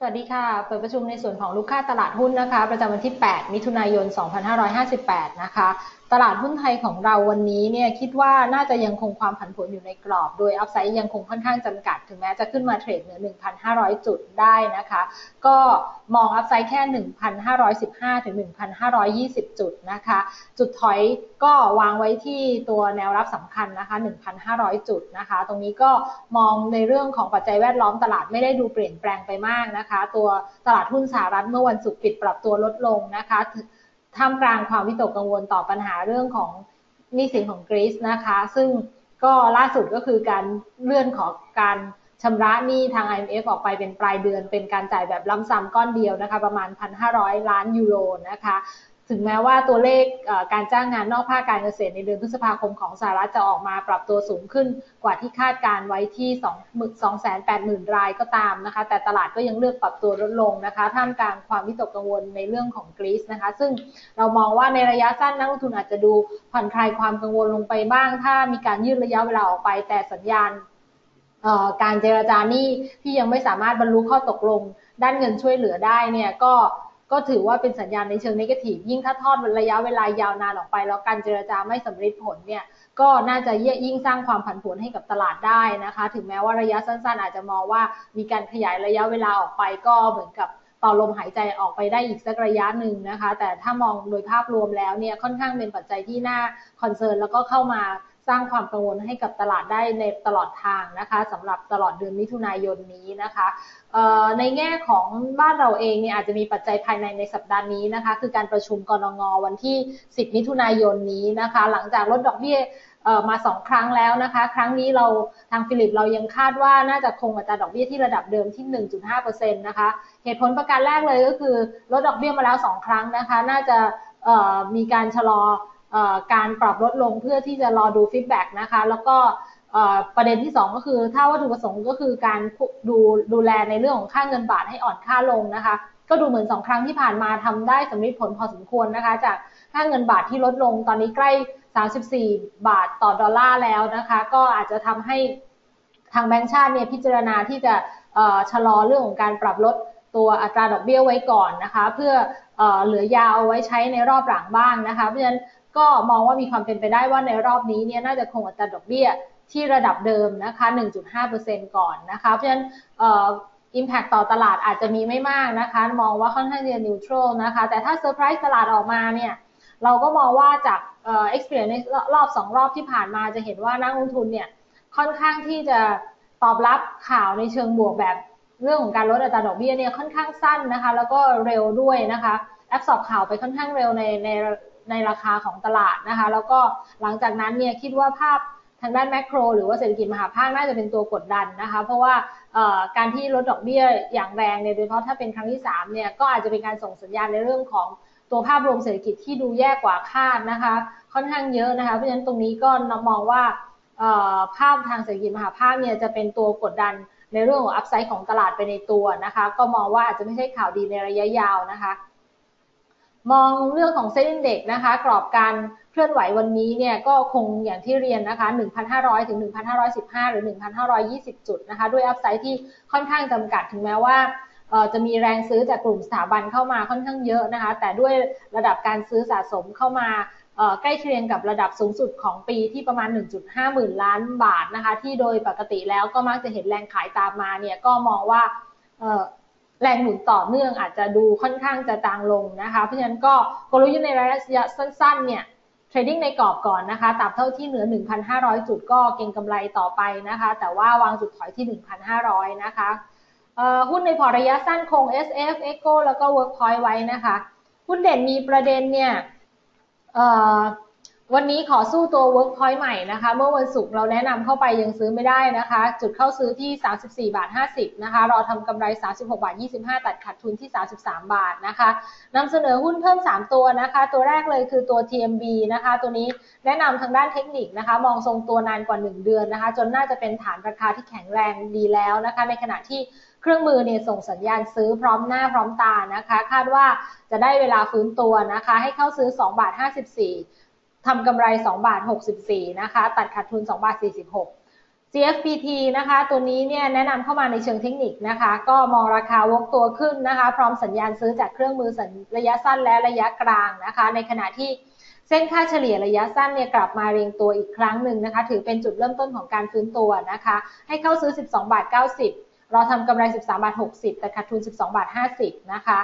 สวัสดีค่ะ เปิดประชุมในส่วนของลูกค้าตลาดหุ้นนะคะ ประจำวันที่ 8 มิถุนายน 2558 นะคะตลาดหุ้นไทยของเราวันนี้เนี่ยคิดว่าน่าจะยังคงความผันผวนอยู่ในกรอบ โดยอัพไซด์ยังคงค่อนข้างจำกัด ถึงแม้จะขึ้นมาเทรดเหนือ 1,500 จุดได้นะคะ ก็มองอัพไซด์แค่ 1,515 ถึง 1,520 จุดนะคะ จุดถอยก็วางไว้ที่ตัวแนวรับสำคัญนะคะ 1,500 จุดนะคะ ตรงนี้ก็มองในเรื่องของปัจจัยแวดล้อมตลาดไม่ได้ดูเปลี่ยนแปลงไปมากนะคะ ตัวตลาดหุ้นสหรัฐเมื่อวันศุกร์ปิดปรับตัวลดลงนะคะ ท่ามกลางความวิตกกังวลต่อปัญหาเรื่องของหนี้สินของกรีซนะคะ ซึ่งก็ล่าสุดก็คือการเลื่อนขอการชำระหนี้ทาง IMF ออกไปเป็นปลายเดือน เป็นการจ่ายแบบล้ำซ้ำก้อนเดียวนะคะ ประมาณ 1,500 ล้านยูโรนะคะ ถึงแม้ว่าตัวเลขการจ้างงานนอกภาคการเกษตรในเดือนพฤษภาคมของสหรัฐจะออกมาปรับตัวสูงขึ้นกว่าที่คาดการไว้ที่2 2 8 0 0 0รายก็ตามนะคะ แต่ตลาดก็ยังเลือกปรับตัวลดลงนะคะ ท่ามกลางความวิตกกังวลในเรื่องของกรีซนะคะ ซึ่งเรามองว่าในระยะสั้นนักลงทุนอาจจะดูผ่อนคลายความกังวลลงไปบ้าง ถ้ามีการยืดระยะเวลาออกไป แต่สัญญาณการเจรจานี้ที่ยังไม่สามารถบรรลุข้อตกลงด้านเงินช่วยเหลือได้เนี่ยก็ ก็ถือว่าเป็นสัญญาณในเชิงนกาทีฟยิ่งถ้าทอดระยะเวลายาวนานออกไป แล้วการเจรจาไม่สำเร็จผลเนี่ยก็น่าจะยิ่งสร้างความผันผวนให้กับตลาดได้นะคะ ถึงแม้ว่าระยะสั้นๆ อาจจะมองว่ามีการขยายระยะเวลาออกไปก็เหมือนกับต่อลมหายใจออกไปได้อีกสักระยะหนึ่งนะคะ แต่ถ้ามองโดยภาพรวมแล้วเนี่ยค่อนข้างเป็นปัจจัยที่น่าคอนเซิร์นแล้วก็เข้ามา สร้างความกังวลให้กับตลาดได้ในตลอดทางนะคะสำหรับตลอดเดือนมิถุนายนนี้นะคะในแง่ของบ้านเราเองเนี่ยอาจจะมีปัจจัยภายในในสัปดาห์นี้นะคะคือการประชุมกรงงวันที่ 10 มิถุนายนนี้นะคะหลังจากลดดอกเบี้ยมาสองครั้งแล้วนะคะ ครั้งนี้เราทางฟิลิปเรายังคาดว่าน่าจะคงอัตราดอกเบี้ยที่ระดับเดิมที่ 1.5%นะคะเหตุผลประการแรกเลยก็คือลดดอกเบี้ยมาแล้ว 2 ครั้งนะคะ น่าจะมีการชะลอ การปรับลดลงเพื่อที่จะรอดูฟีดแบ็กนะคะ แล้วก็ประเด็นที่ 2 ก็คือ ถ้าวัตถุประสงค์ก็คือการดูดูแลในเรื่องของค่าเงินบาทให้อ่อนค่าลงนะคะ ก็ดูเหมือน 2 ครั้งที่ผ่านมาทำได้สำเร็จผลพอสมควรนะคะ จากค่าเงินบาทที่ลดลงตอนนี้ใกล้ 34 บาทต่อดอลลาร์แล้วนะคะ ก็อาจจะทำให้ทางแบงก์ชาติเนี่ยพิจารณาที่จะชะลอเรื่องของการปรับลดตัวอัตราดอกเบี้ยไว้ก่อนนะคะ เพื่อเหลือยาวเอาไว้ใช้ในรอบหลังบ้างนะคะ เพราะฉะนั้น ก็มองว่ามีความเป็นไปได้ว่าในรอบนี้เนี่ยน่าจะคงอัตราดอกเบี้ยที่ระดับเดิมนะคะ 1.5%ก่อนนะคะ เพราะฉะนั้นอิมแพคต่อตลาดอาจจะมีไม่มากนะคะ มองว่าค่อนข้างจะนิวทรัลนะคะ แต่ถ้าเซอร์ไพรส์ตลาดออกมาเนี่ย เราก็มองว่าจากเอ็กซ์เพรียในรอบ 2 รอบที่ผ่านมาจะเห็นว่านักลงทุนเนี่ย ค่อนข้างที่จะตอบรับข่าวในเชิงบวกแบบเรื่องของการลดอัตราดอกเบี้ยเนี่ยค่อนข้างสั้นนะคะ แล้วก็เร็วด้วยนะคะแอบสอบข่าวไปค่อนข้างเร็วในใน ในราคาของตลาดนะคะ แล้วก็หลังจากนั้นเนี่ยคิดว่าภาพทางด้านแมกโรหรือว่าเศรษฐกิจมหาภาคน่าจะเป็นตัวกดดันนะคะ เพราะว่าการที่ลดดอกเบี้ยอย่างแรงเนี่ยโดยเฉพาะถ้าเป็นครั้งที่3เนี่ยก็อาจจะเป็นการส่งสัญญาณในเรื่องของตัวภาพรวมเศรษฐกิจที่ดูแย่กว่าคาดนะคะ ค่อนข้างเยอะนะคะ เพราะฉะนั้นตรงนี้ก็มองว่าภาพทางเศรษฐกิจมหาภาคเนี่ยจะเป็นตัวกดดันในเรื่องของอัพไซด์ของตลาดไปในตัวนะคะ ก็มองว่าอาจจะไม่ใช่ข่าวดีในระยะยาวนะคะ มองเรื่องของเซ็นเด็กนะคะ กรอบการเคลื่อนไหววันนี้เนี่ยก็คงอย่างที่เรียนนะคะ 1,500 ถึง 1,515 หรือ 1,520 จุดนะคะ ด้วยอัพไซด์ที่ค่อนข้างจำกัดถึงแม้ว่าจะมีแรงซื้อจากกลุ่มสถาบันเข้ามาค่อนข้างเยอะนะคะ แต่ด้วยระดับการซื้อสะสมเข้ามาใกล้เคียงกับระดับสูงสุดของปีที่ประมาณ 1.5 หมื่นล้านบาทนะคะ ที่โดยปกติแล้วก็มักจะเห็นแรงขายตามมาเนี่ยก็มองว่า แรงหนุนต่อเนื่องอาจจะดูค่อนข้างจะจางลงนะคะ เพราะฉะนั้นก็กลยุทธ์ในระยะสั้นๆเนี่ยเทรดดิ้งในกรอบก่อนนะคะตับเท่าที่เหนือ 1,500 จุดก็เก็งกำไรต่อไปนะคะ แต่ว่าวางจุดถอยที่ 1,500 นะคะหุ้นในพอระยะสั้นคง SF Eco แล้วก็ Workpoint ไว้นะคะ หุ้นเด่นมีประเด็นเนี่ย วันนี้ขอสู้ตัว Workpoint ใหม่นะคะ เมื่อวันศุกร์เราแนะนำเข้าไปยังซื้อไม่ได้นะคะ จุดเข้าซื้อที่ 34 บาท 50 นะคะเราทำกำไร 36 บาท 25 ตัดขาดทุนที่ 33 บาทนะคะนำเสนอหุ้นเพิ่ม 3 ตัวนะคะ ตัวแรกเลยคือตัว TMB นะคะ ตัวนี้แนะนำทางด้านเทคนิคนะคะ มองทรงตัวนานกว่า 1 เดือนนะคะ จนน่าจะเป็นฐานราคาที่แข็งแรงดีแล้วนะคะ ในขณะที่เครื่องมือเนี่ยส่งสัญญาณซื้อพร้อมหน้าพร้อมตานะคะ คาดว่าจะได้เวลาฟื้นตัวนะคะ ให้เข้าซื้อ 2 บาท 54 ทำกำไร 2 บาท 64 นะคะ ตัดขาดทุน 2 บาท 46 CFPT นะคะ ตัวนี้เนี่ยแนะนำเข้ามาในเชิงเทคนิคนะคะ ก็มองราคาวกตัวขึ้นนะคะ พร้อมสัญญาณซื้อจากเครื่องมือสัญระยะสั้นและระยะกลางนะคะ ในขณะที่เส้นค่าเฉลี่ยระยะสั้นเนี่ยกลับมาเรียงตัวอีกครั้งหนึ่งนะคะ ถือเป็นจุดเริ่มต้นของการฟื้นตัวนะคะ ให้เข้าซื้อ 12 บาท 90 เราทำกำไร 13 บาท 60 แต่ขาดทุน 12 บาท 50 นะคะ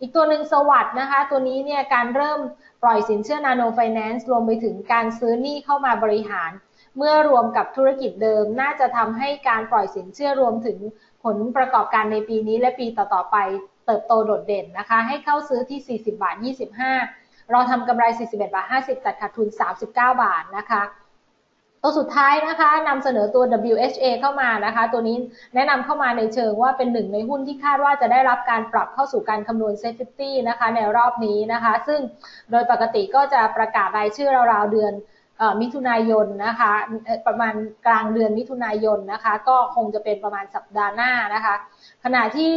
อีกตัวหนึ่งสวัสด์นะคะ ตัวนี้เนี่ยการเริ่มปล่อยสินเชื่อนาโนไฟแนนซ์รวมไปถึงการซื้อหนี้เข้ามาบริหาร เมื่อรวมกับธุรกิจเดิม น่าจะทำให้การปล่อยสินเชื่อรวมถึงผลประกอบการในปีนี้และปีต่อๆไปเติบโตโดดเด่นนะคะ ให้เข้าซื้อที่ 40 บาท 25 เราทำกำไร 41 บาท 50ตัดขาดทุน 39 บาทนะคะ ตัวสุดท้ายนะคะนำเสนอตัว WHA เข้ามานะคะ ตัวนี้แนะนำเข้ามาในเชิงว่าเป็นหนึ่งในหุ้นที่คาดว่าจะได้รับการปรับเข้าสู่การคำนวณ safety นะคะ ในรอบนี้นะคะ ซึ่งโดยปกติก็จะประกาศรายชื่อราวๆเดือนมิถุนายนนะคะ ประมาณกลางเดือนมิถุนายนนะคะ ก็คงจะเป็นประมาณสัปดาห์หน้านะคะ ขณะที่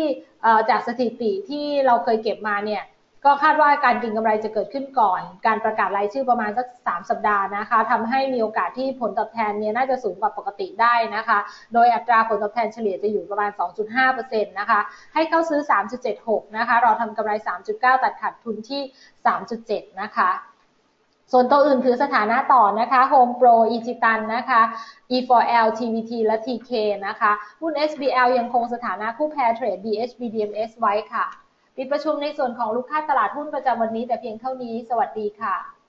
จากสถิติที่เราเคยเก็บมาเนี่ย ก็คาดว่าการกินกำไรจะเกิดขึ้นก่อน การประกาศรายชื่อประมาณสัก 3 สัปดาห์นะคะทำให้มีโอกาสที่ผลตอบแทนเนี่ยน่าจะสูงกว่าปกติได้นะคะ โดยอัตราผลตอบแทนเฉลี่ยจะอยู่ประมาณ 2.5%นะคะให้เข้าซื้อ 3.76 นะคะราทำกำไร 3.9 ตัดขาดทุนที่ 3.7 นะคะส่วนตัวอื่นถือสถานะต่อนะคะ Home Pro อีจิตันนะคะ E4L TVT และ TK นะคะ หุ้น SBL ยังคงสถานะคู่แพรเทรด DHB DMS ไว้ค่ะ ปิดประชุมในส่วนของลูกค้าตลาดหุ้นประจำวันนี้แต่เพียงเท่านี้ สวัสดีค่ะ